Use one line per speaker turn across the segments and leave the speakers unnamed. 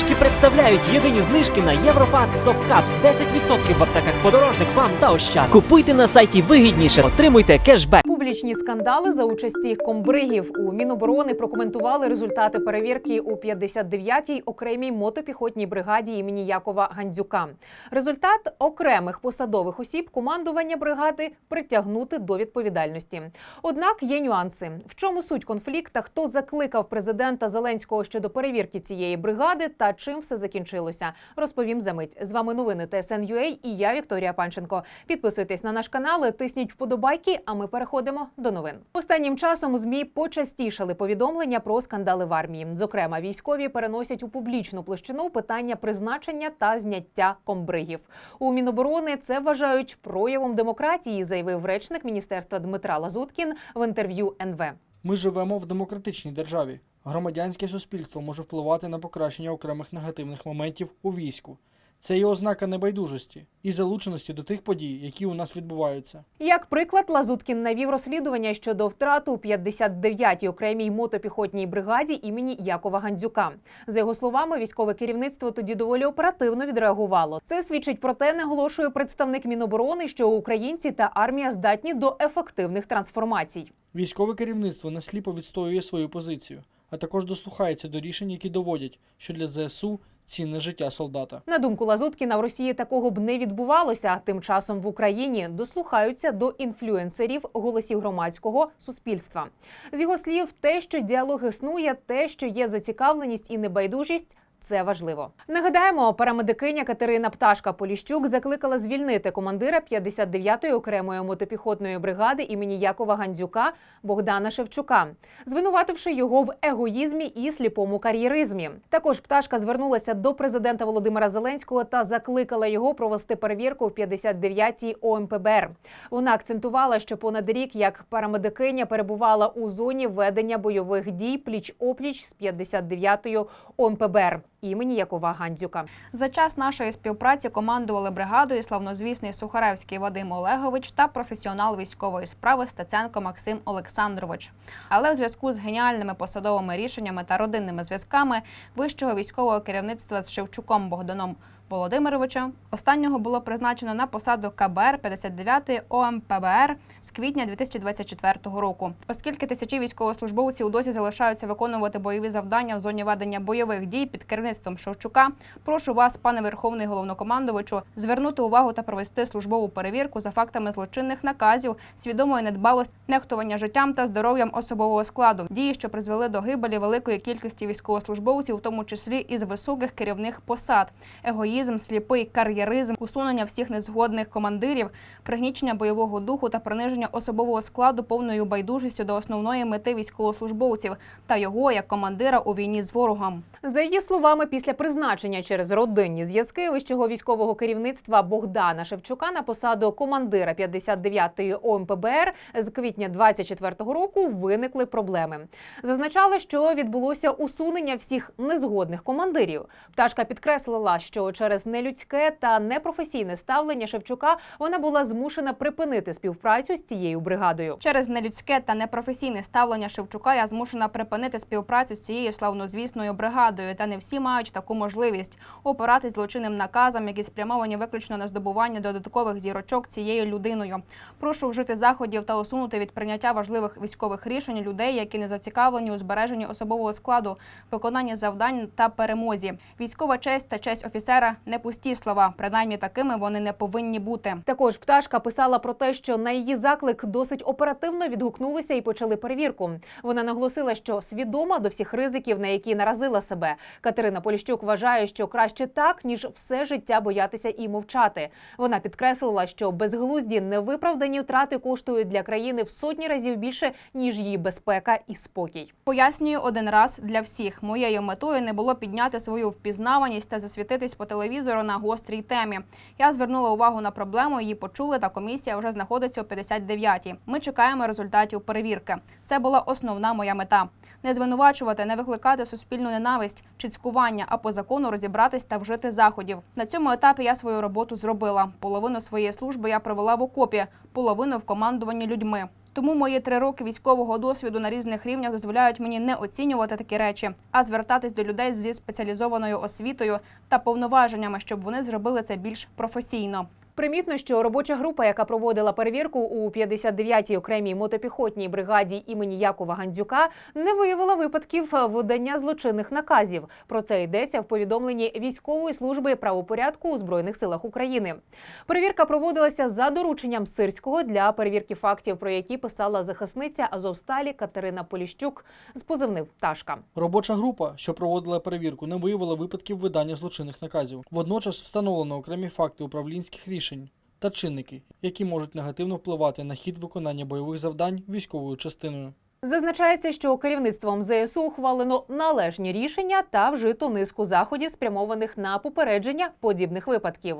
Знижки представляють єдині знижки на Єврофаст Soft Cups 10% в аптеках подорожник вам та ощад. Купуйте на сайті вигідніше, отримуйте кешбек.
Публічні скандали за участі комбригів у Міноборони прокоментували результати перевірки у 59-й окремій мотопіхотній бригаді імені Якова Гандзюка. Результат окремих посадових осіб командування бригади притягнути до відповідальності. Однак є нюанси. В чому суть конфлікта? Хто закликав президента Зеленського щодо перевірки цієї бригади та чим все закінчилося? Розповім за мить. З вами новини ТСН.UA і я Вікторія Панченко. Підписуйтесь на наш канал, тисніть вподобайки. А ми переходимо до новин. Останнім часом змі почастішали повідомлення про скандали в армії. Зокрема, військові переносять у публічну площину питання призначення та зняття комбригів. У Міноборони це вважають проявом демократії, заявив речник міністерства Дмитра Лазуткін в інтерв'ю НВ.
Ми живемо в демократичній державі. Громадянське суспільство може впливати на покращення окремих негативних моментів у війську. Це є ознака небайдужості і залученості до тих подій, які у нас відбуваються.
Як приклад, Лазуткін навів розслідування щодо втрат у 59-й окремій мотопіхотній бригаді імені Якова Гандзюка. За його словами, військове керівництво тоді доволі оперативно відреагувало. Це свідчить про те, наголошує представник Міноборони, що українці та армія здатні до ефективних трансформацій.
Військове керівництво не сліпо відстоює свою позицію, а також дослухається до рішень, які доводять, що для ЗСУ цінне життя солдата.
На думку Лазуткіна, в Росії такого б не відбувалося. Тим часом в Україні дослухаються до інфлюенсерів голосів громадського суспільства. З його слів, те, що діалог існує, те, що є зацікавленість і небайдужість. Це важливо. Нагадаємо, парамедикиня Катерина Пташка Поліщук закликала звільнити командира 59-ї окремої мотопіхотної бригади імені Якова Гандзюка Богдана Шевчука, звинувативши його в егоїзмі і сліпому кар'єризмі. Також пташка звернулася до президента Володимира Зеленського та закликала його провести перевірку в 59-й ОМПБР. Вона акцентувала, що понад рік як парамедикиня перебувала у зоні ведення бойових дій пліч опліч з 59-ю ОМПБР імені Якова Гандзюка.
За час нашої співпраці командували бригадою славнозвісний Сухаревський Вадим Олегович та професіонал військової справи Стеценко Максим Олександрович. Але в зв'язку з геніальними посадовими рішеннями та родинними зв'язками вищого військового керівництва з Шевчуком Богданом Володимировичем останнього було призначено на посаду КБР 59 ОМПБР з квітня 2024 року. Оскільки тисячі військовослужбовців досі залишаються виконувати бойові завдання в зоні ведення бойових дій під керівництвом Шевчука, прошу вас, пане Верховний головнокомандувачу, звернути увагу та провести службову перевірку за фактами злочинних наказів, свідомої недбалості, нехтування життям та здоров'ям особового складу, дії, що призвели до гибелі великої кількості військовослужбовців, в тому числі із високих керівних посад, егоїзм, сліпий кар'єризм, усунення всіх незгодних командирів, пригнічення бойового духу та приниження особового складу повною байдужістю до основної мети військовослужбовців та його як командира у війні з ворогом.
За її словами, після призначення через родинні зв'язки вищого військового керівництва Богдана Шевчука на посаду командира 59-ї ОМПБР з квітня 24-го року виникли проблеми. Зазначали, що відбулося усунення всіх незгодних командирів. Пташка підкреслила, що через нелюдське та непрофесійне ставлення Шевчука вона була змушена припинити співпрацю з цією бригадою.
Через нелюдське та непрофесійне ставлення Шевчука я змушена припинити співпрацю з цією славнозвісною бригадою. Та не всі мають таку можливість опиратись злочинним наказам, які спрямовані виключно на здобування додаткових зірочок цією людиною. Прошу вжити заходів та усунути від прийняття важливих військових рішень людей, які не зацікавлені у збереженні особового складу, виконанні завдань та перемозі. Військова честь та честь офіцера не пусті слова. Принаймні такими вони не повинні бути.
Також пташка писала про те, що на її заклик досить оперативно відгукнулися і почали перевірку. Вона наголосила, що свідома до всіх ризиків, на які наразила себе. Катерина Поліщук вважає, що краще так ніж все життя боятися і мовчати. Вона підкреслила, що безглузді невиправдані втрати коштують для країни в сотні разів більше ніж її безпека і спокій.
Пояснюю один раз для всіх. Моєю метою не було підняти свою впізнаваність та засвітитись по телевізору на гострій темі. Я звернула увагу на проблему, її почули, та комісія вже знаходиться у 59-й. Ми чекаємо результатів перевірки. Це була основна моя мета. Не звинувачувати, не викликати суспільну ненависть чи цькування, а по закону розібратись та вжити заходів. На цьому етапі я свою роботу зробила. Половину своєї служби я провела в окопі, половину в командуванні людьми. Тому мої три роки військового досвіду на різних рівнях дозволяють мені не оцінювати такі речі, а звертатись до людей зі спеціалізованою освітою та повноваженнями, щоб вони зробили це більш професійно.
Примітно, що робоча група, яка проводила перевірку у 59-й окремій мотопіхотній бригаді імені Якова Гандзюка, не виявила випадків видання злочинних наказів. Про це йдеться в повідомленні військової служби правопорядку у збройних силах України. Перевірка проводилася за дорученням Сирського для перевірки фактів, про які писала захисниця Азовсталі Катерина Поліщук з позивним Пташка.
Робоча група, що проводила перевірку, не виявила випадків видання злочинних наказів. Водночас встановлено окремі факти управлінських рішень та чинники, які можуть негативно впливати на хід виконання бойових завдань військовою частиною.
Зазначається, що керівництвом ЗСУ ухвалено належні рішення та вжито низку заходів, спрямованих на попередження подібних випадків.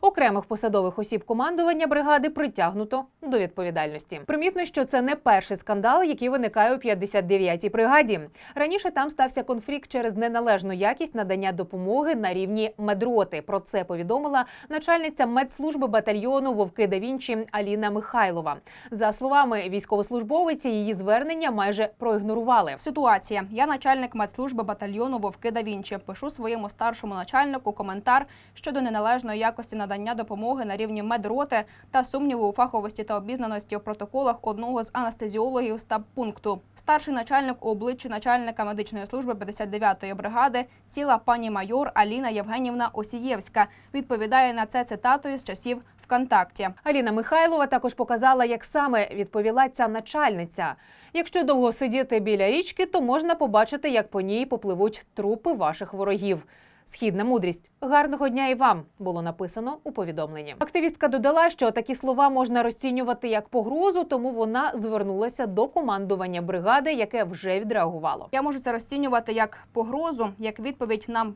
Окремих посадових осіб командування бригади притягнуто до відповідальності. Примітно, що це не перший скандал, який виникає у 59-й бригаді. Раніше там стався конфлікт через неналежну якість надання допомоги на рівні медроти. Про це повідомила начальниця медслужби батальйону Вовки да Вінчі Аліна Михайлова. За словами військовослужбовиці, її звернення майже проігнорували.
Ситуація. Я начальник медслужби батальйону Вовки да Вінчі. Пишу своєму старшому начальнику коментар щодо неналежної якості надання допомоги на рівні медроти та сумніву у фаховості та обізнаності у протоколах одного з анестезіологів стаб пункту. Старший начальник у обличчі начальника медичної служби 59-ї бригади, ціла пані майор Аліна Євгенівна Осієвська, відповідає на це цитатою з часів ВКонтакті.
Аліна Михайлова також показала, як саме відповіла ця начальниця. Якщо довго сидіти біля річки, то можна побачити, як по ній попливуть трупи ваших ворогів. Східна мудрість гарного дня і вам було написано у повідомленні. Активістка додала, що такі слова можна розцінювати як погрозу, тому вона звернулася до командування бригади, яке вже відреагувало.
Я можу це розцінювати як погрозу, як відповідь нам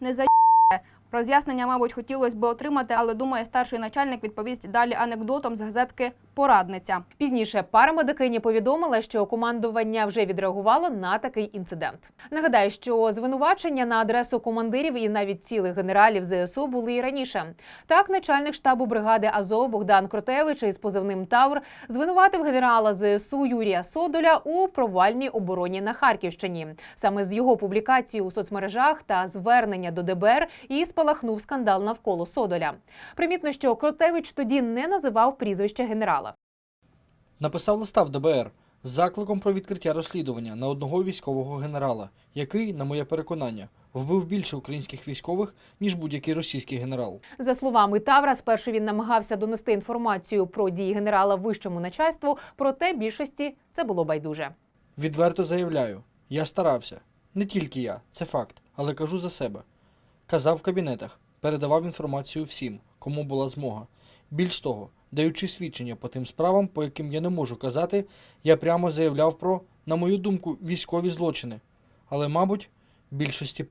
не за Роз'яснення, мабуть, хотілося б отримати, але думаю, старший начальник відповість далі анекдотом з газетки Порадниця.
Пізніше парамедикині повідомила, що командування вже відреагувало на такий інцидент. Нагадаю, що звинувачення на адресу командирів і навіть цілих генералів ЗСУ були і раніше. Так, начальник штабу бригади Азов Богдан Кротевич із позивним Тавр звинуватив генерала ЗСУ Юрія Содоля у провальній обороні на Харківщині. Саме з його публікації у соцмережах та звернення до ДБР і спалахнув скандал навколо Содоля. Примітно, що Кротевич тоді не називав прізвище генерала.
Написав листа в ДБР з закликом про відкриття розслідування на одного військового генерала, який, на моє переконання, вбив більше українських військових, ніж будь-який російський генерал.
За словами Тавра, спершу він намагався донести інформацію про дії генерала вищому начальству, проте більшості це було байдуже.
Відверто заявляю, я старався. Не тільки я, це факт, але кажу за себе. Казав в кабінетах, передавав інформацію всім, кому була змога. Більш того, даючи свідчення по тим справам, по яким я не можу казати, я прямо заявляв про, на мою думку, військові злочини. Але, мабуть, більшості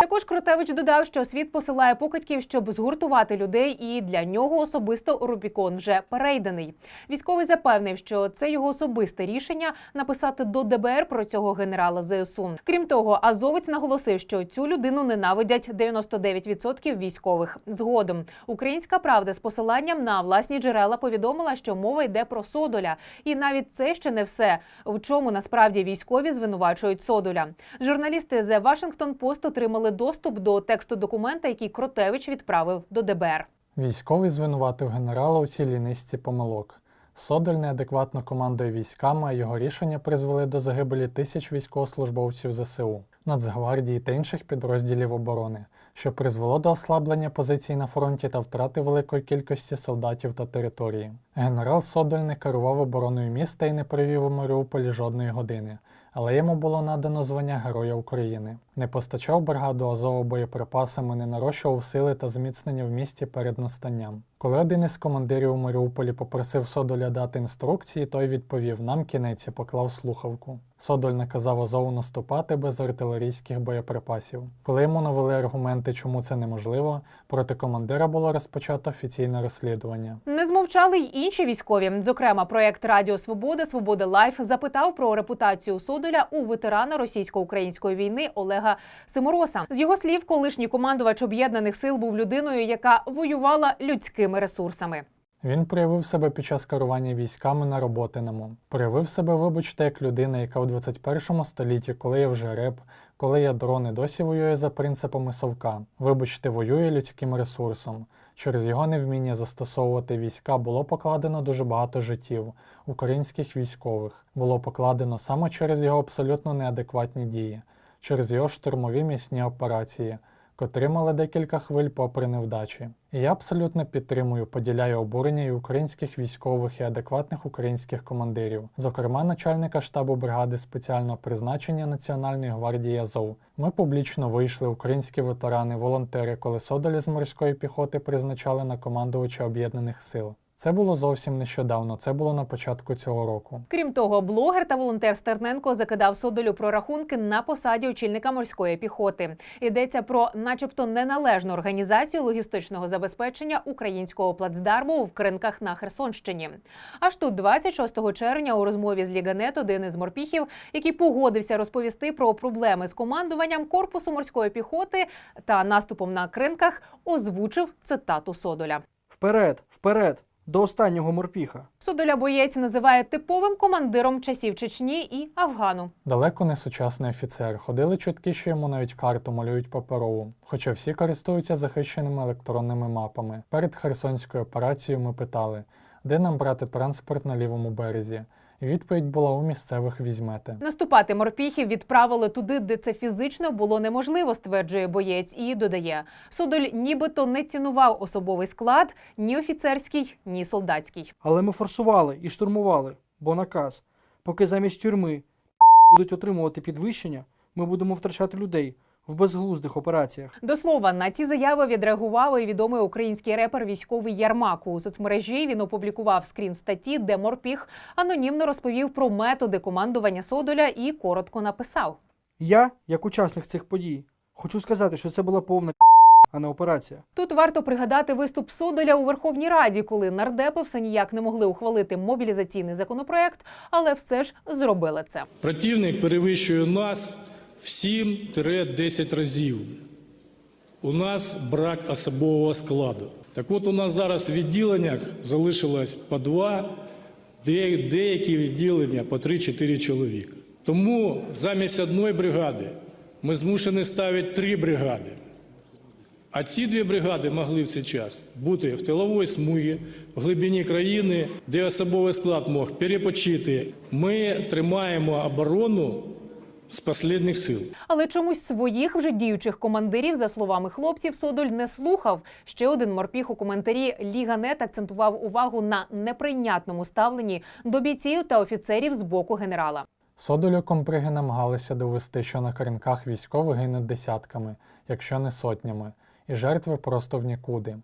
Також Кротевич додав, що світ посилає покидьків, щоб згуртувати людей, і для нього особисто Рубікон вже перейдений. Військовий запевнив, що це його особисте рішення написати до ДБР про цього генерала ЗСУ. Крім того, азовець наголосив, що цю людину ненавидять 99% військових. Згодом українська правда з посиланням на власні джерела повідомила, що мова йде про Содоля, і навіть це ще не все. В чому насправді військові звинувачують Содоля. Журналісти The Washington Post отримали доступ до тексту документа, який Кротевич відправив до ДБР.
Військовий звинуватив генерала у цілій низці помилок. Содоль неадекватно командує військами, а його рішення призвели до загибелі тисяч військовослужбовців ЗСУ, Нацгвардії та інших підрозділів оборони, що призвело до ослаблення позицій на фронті та втрати великої кількості солдатів та території. Генерал Содоль не керував обороною міста і не провів у Маріуполі жодної години, але йому було надано звання Героя України. Не постачав бригаду Азову боєприпасами, не нарощував сили та зміцнення в місті перед настанням. Коли один із командирів у Маріуполі попросив Содоля дати інструкції, той відповів: нам кінець і поклав слухавку. Содоль наказав Азову наступати без артилерійських боєприпасів. Коли йому навели аргументи, чому це неможливо, проти командира було розпочато офіційне розслідування.
Не змовчали й інші військові. Зокрема, проект Радіо Свобода Свобода Лайф запитав про репутацію Содоля у ветерана російсько-української війни Олега Симороса. З його слів, колишній командувач об'єднаних сил був людиною, яка воювала людськими ресурсами.
Він проявив себе під час керування військами на роботиному. Проявив себе, вибачте, як людина, яка у 21 столітті, коли є вже реп, коли є дрони, досі воює за принципами совка. Вибачте, воює людським ресурсом. Через його невміння застосовувати війська було покладено дуже багато життів українських військових. Було покладено саме через його абсолютно неадекватні дії, через його штурмові місні операції, котрі мали декілька хвиль попри невдачі. І я абсолютно підтримую, поділяю обурення і українських військових і адекватних українських командирів, зокрема начальника штабу бригади спеціального призначення Національної гвардії Азов. Ми публічно вийшли, українські ветерани, волонтери, коли Содолі з морської піхоти призначали на командувача об'єднаних сил. Це було зовсім нещодавно, це було на початку цього року.
Крім того, блогер та волонтер Стерненко закидав Содолю про рахунки на посаді очільника морської піхоти. Йдеться про, начебто, неналежну організацію логістичного забезпечення українського плацдарму в кринках на Херсонщині. Аж тут, 26 червня, у розмові з Ліганет, один із морпіхів, який погодився розповісти про проблеми з командуванням корпусу морської піхоти та наступом на кринках, озвучив цитату Содоля.
Вперед, вперед, до останнього морпіха.
Судоля боєць називає типовим командиром часів Чечні і Афгану.
Далеко не сучасний офіцер. Ходили чутки, що йому навіть карту малюють паперову. Хоча всі користуються захищеними електронними мапами. Перед Херсонською операцією ми питали, де нам брати транспорт на лівому березі. Відповідь була у місцевих візьмете.
Наступати морпіхів відправили туди, де це фізично було неможливо, стверджує боєць, і додає: Содоль нібито не цінував особовий склад ні офіцерський, ні солдатський.
Але ми форсували і штурмували, бо наказ. Поки замість тюрми будуть отримувати підвищення, ми будемо втрачати людей в безглуздих операціях.
До слова, на ці заяви відреагував і відомий український репер військовий Ярмак. У соцмережі він опублікував скрін статті, де морпіх анонімно розповів про методи командування Содоля і коротко написав.
Я, як учасник цих подій, хочу сказати, що це була повна а не операція.
Тут варто пригадати виступ Содоля у Верховній Раді, коли нардепи все ніяк не могли ухвалити мобілізаційний законопроект, але все ж зробили це.
Противник перевищує нас в 7-10 разів. У нас брак особового складу. Так от у нас зараз в відділеннях залишилось по два, деякі відділення по 3-4 чоловіка. Тому замість одної бригади ми змушені ставити три бригади. А ці дві бригади могли в цей час бути в тиловій смугі, в глибині країни, де особовий склад мог перепочити. Ми тримаємо оборону з останніх сил.
Але чомусь своїх вже діючих командирів, за словами хлопців, Содоль не слухав. Ще один морпіх у коментарі Ліга Нет акцентував увагу на неприйнятному ставленні до бійців та офіцерів з боку генерала.
Содолю комприги намагалися довести, що на корінках військових гинуть десятками, якщо не сотнями, і жертви просто в нікуди.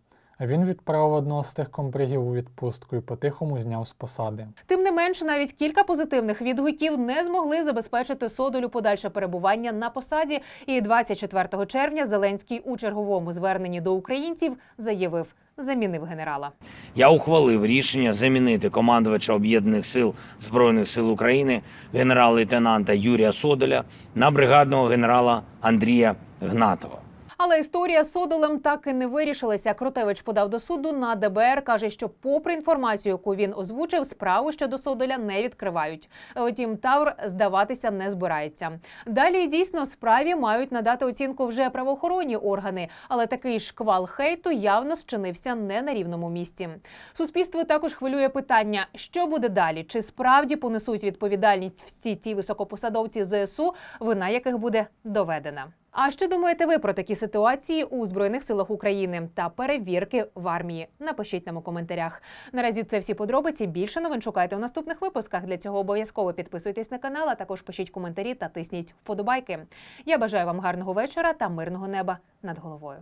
Він відправив одного з тих компригів у відпустку і по-тихому зняв з посади.
Тим не менш, навіть кілька позитивних відгуків не змогли забезпечити Содолю подальше перебування на посаді. І 24 червня Зеленський у черговому зверненні до українців заявив, замінив генерала.
Я ухвалив рішення замінити командувача об'єднаних сил збройних сил України генерал-лейтенанта Юрія Содоля на бригадного генерала Андрія Гнатова.
Але історія з Содолем так і не вирішилася. Кротевич подав до суду на ДБР. каже, що, попри інформацію, яку він озвучив, справу щодо Содоля не відкривають. Втім, Тавр здаватися не збирається. Далі дійсно справі мають надати оцінку вже правоохоронні органи, але такий шквал хейту явно зчинився не на рівному місці. Суспільство також хвилює питання, що буде далі, чи справді понесуть відповідальність всі ті високопосадовці ЗСУ, вина яких буде доведена. А що думаєте ви про такі ситуації у збройних силах України та перевірки в армії? Напишіть нам у коментарях. Наразі це всі подробиці. Більше новин шукайте у наступних випусках. Для цього обов'язково підписуйтесь на канал, а також пишіть коментарі та тисніть вподобайки. Я бажаю вам гарного вечора та мирного неба над головою.